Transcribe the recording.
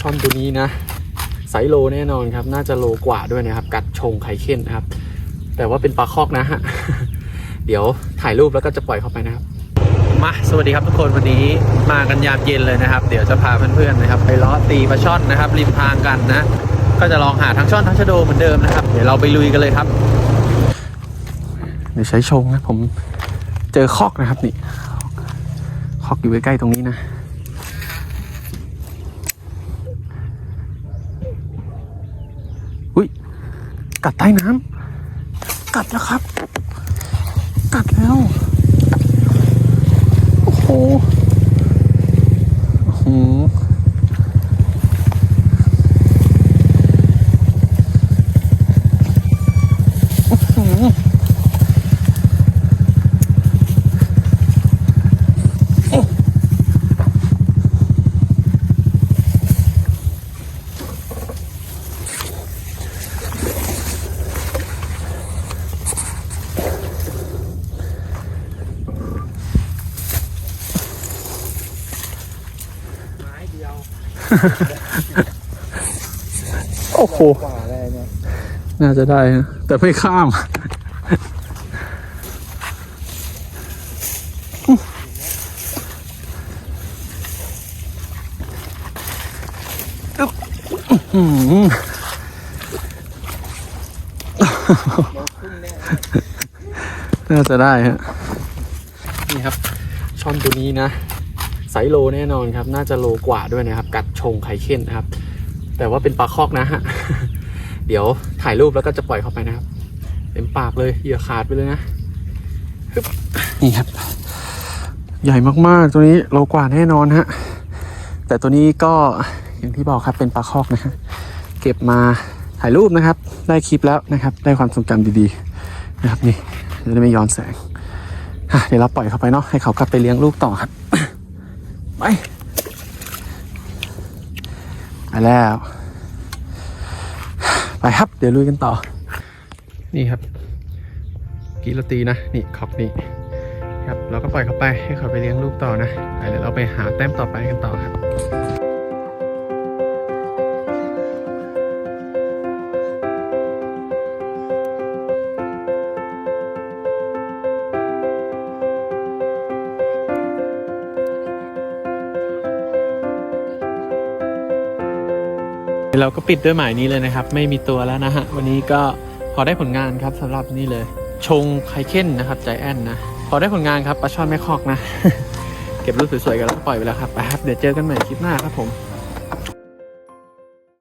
ช่อนตัวนี้นะไซส์โลแน่นอนครับ น่าจะโลกว่าด้วยนะครับ กัดชงไข่เค็นนะครับ แต่ว่าเป็นปลาคอกนะฮะ เดี๋ยวถ่ายรูปแล้วก็จะปล่อยเข้าไปนะครับ มา สวัสดีครับทุกคนวันนี้มากันยามเย็นเลยนะครับ เดี๋ยวจะพาเพื่อนๆนะครับ ไปล้อตีปลาช่อนนะครับริมทางกันนะ ก็จะลองหาทั้งช่อนทั้งชะโดเหมือนเดิมนะครับ เดี๋ยวเราไปลุยกันเลยครับ เดี๋ยวใช้ชงนะผมเจอคอกนะครับนี่คอกอยู่ใกล้ๆตรงนี้นะ กัดใต้น้ำกัดแล้วครับ กัดแล้ว โอ้โหโอ้โหอื้อหือ โอ้โหกว่าอะไรเนี่ยน่าจะได้นะแต่ไม่ข้ามอื้อหือน่าจะได้ฮะนี่ครับ ช่อนตัวนี้นะไซส์โลแน่นอนครับ น่าจะโลกว่าด้วยนะครับ กัดชงไข่เค็นนะครับ แต่ว่าเป็นปลาคอกนะฮะ เดี๋ยวถ่ายรูปแล้วก็จะปล่อยเข้าไปนะครับ เต็มปากเลยเหยื่อขาดไปเลยนะนี่ครับ ใหญ่มากๆ ตัวนี้โลกว่าแน่นอนฮะ แต่ตัวนี้ก็อย่างที่บอกครับเป็นปลาคอกนะฮะ เก็บมาถ่ายรูปนะครับ ได้คลิปแล้วนะครับ ได้ความทรงจำดีๆ นะครับนี่จะได้ไม่ย้อนแสงเดี๋ยวเราปล่อยเขาไปเนาะให้เขากลับไปเลี้ยงลูกต่อครับ ไปไปแล้ว ไปครับ เดี๋ยวลุยกันต่อ นี่ครับกีรตีนะ นี่ขอบนี่ครับเราก็ปล่อยเขาไปให้เขาไปเลี้ยงลูกต่อนะไปเดี๋ยวเราไปหาแต้มต่อไปกันต่อครับ เราก็ปิดด้วยหมายนี้เลยนะครับ ไม่มีตัวแล้วนะฮะ วันนี้ก็พอได้ผลงานครับสำหรับนี่เลย ชงไคเค้นนะครับใจแอนนะ พอได้ผลงานครับปลาช่อนแม่คอกนะ เก็บรูปสวยๆกันแล้วปล่อยไปแล้วครับไปครับเดี๋ยวเจอกันใหม่คลิปหน้าครับผม